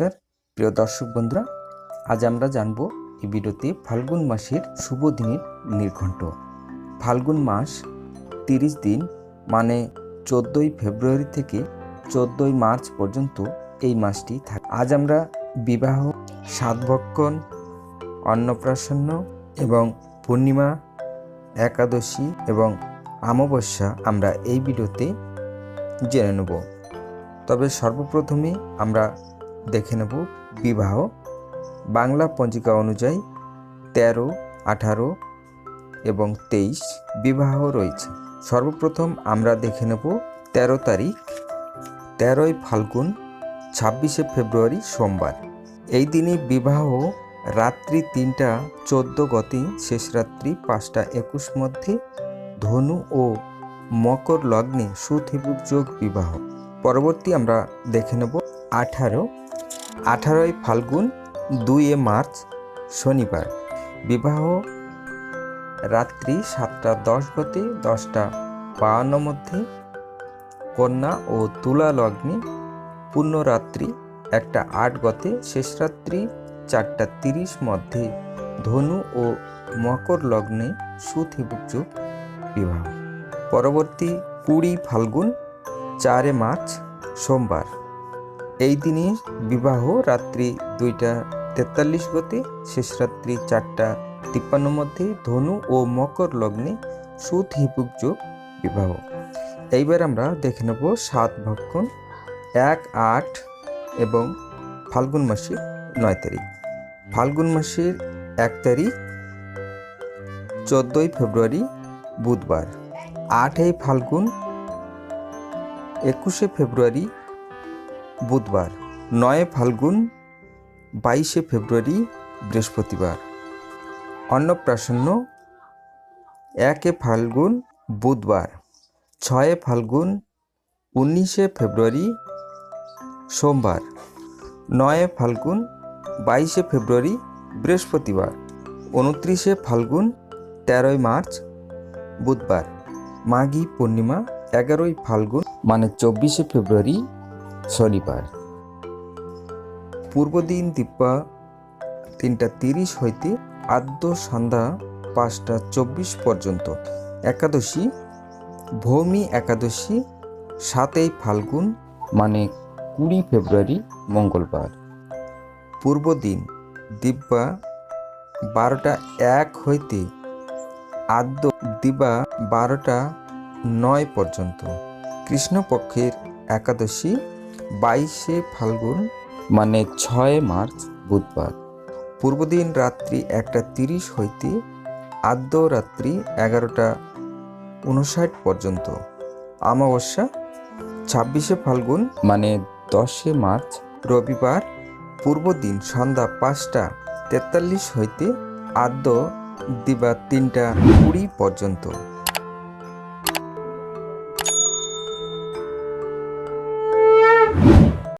নমস্কার। প্রিয় দর্শক বন্ধুরা, আজ আমরা জানব এই ভিডিওতে ফাল্গুন মাসের শুভ দিনের নির্ঘণ্ট। ফাল্গুন মাস তিরিশ দিন মানে চোদ্দোই ফেব্রুয়ারি থেকে চোদ্দোই মার্চ পর্যন্ত এই মাসটি থাকে। আজ আমরা বিবাহ সাতভক্ষণ অন্নপ্রাশন্ন এবং পূর্ণিমা, একাদশী এবং অমাবস্যা আমরা এই ভিডিওতে জেনে নেব। তবে সর্বপ্রথমে আমরা দেখে নেব বিবাহ। বাংলা পঞ্জিকা অনুযায়ী তেরো, আঠারো এবং তেইশ বিবাহ রয়েছে। সর্বপ্রথম আমরা দেখে নেব তেরো তারিখ, তেরোই ফাল্গুন, ছাব্বিশে ফেব্রুয়ারি সোমবার। এই দিনে বিবাহ রাত্রি তিনটা চোদ্দ গতি, শেষ রাত্রি পাঁচটা একুশ মধ্যে ধনু ও মকর লগ্নে সুথিবুক যোগ বিবাহ। পরবর্তী আমরা দেখে নেব আঠারো আঠারোই ফাল্গুন, দুইয়ে মার্চ, শনিবার। বিবাহ রাত্রি সাতটা দশ গতি, দশটা বাহান্ন মধ্যে কন্যা ও তুলা লগ্নে পূর্ণরাত্রি একটা আট গতে শেষ রাত্রি চারটা তিরিশ মধ্যে ধনু ও মকর লগ্নে সুথিবুক যোগ বিবাহ। পরবর্তী কুড়ি ফাল্গুন, চারে মার্চ, সোমবার। এই দিনে বিবাহ রাত্রি দুইটা তেতাল্লিশ গতে, শেষ রাত্রি চারটা তিপ্পান্ন মধ্যে ধনু ও মকর লগ্নে সুত হিপুক যোগ বিবাহ। এইবার আমরা দেখে নেব সাত ভক্ষণ, এক আট এবং ফাল্গুন মাসের নয় তারিখ। ফাল্গুন মাসের এক তারিখ, চোদ্দোই ফেব্রুয়ারি বুধবার। আটই ফাল্গুন, একুশে ফেব্রুয়ারি বুধবার, নয় ফাল্গুন, বাইশে ফেব্রুয়ারি, বৃহস্পতিবার। অন্নপ্রাশন্ন, একে ফাল্গুন, বুধবার, ছয়ে ফাল্গুন, উনিশে ফেব্রুয়ারি, সোমবার, নয়ে ফাল্গুন, বাইশে ফেব্রুয়ারি, বৃহস্পতিবার, উনত্রিশে ফাল্গুন, তেরোই মার্চ, বুধবার। মাঘী পূর্ণিমা, এগারোই ফাল্গুন মানে চব্বিশে ফেব্রুয়ারি শনিবার পূর্বদিন দিব্যা তিনটা তিরিশ হইতে আদ্য সন্ধ্যা পাঁচটা চব্বিশ পর্যন্ত। একাদশী, ভৌমি একাদশী, সাতই ফাল্গুন মানে কুড়ি ফেব্রুয়ারি, মঙ্গলবার। পূর্বদিন দিব্যা, বারোটা এক হইতে আদ্য দিবা বারোটা নয় পর্যন্ত। কৃষ্ণপক্ষের একাদশী বাইশে ফাল্গুন মানে ছয় মার্চ, বুধবার। পূর্বদিন রাত্রি একটা তিরিশ হইতে আদ্য রাত্রি এগারোটা উনষাট পর্যন্ত। অমাবস্যা, ছাব্বিশে ফাল্গুন মানে দশে মার্চ, রবিবার। পূর্বদিন সন্ধ্যা পাঁচটা তেতাল্লিশ হইতে আদ্য দিবা তিনটা কুড়ি পর্যন্ত।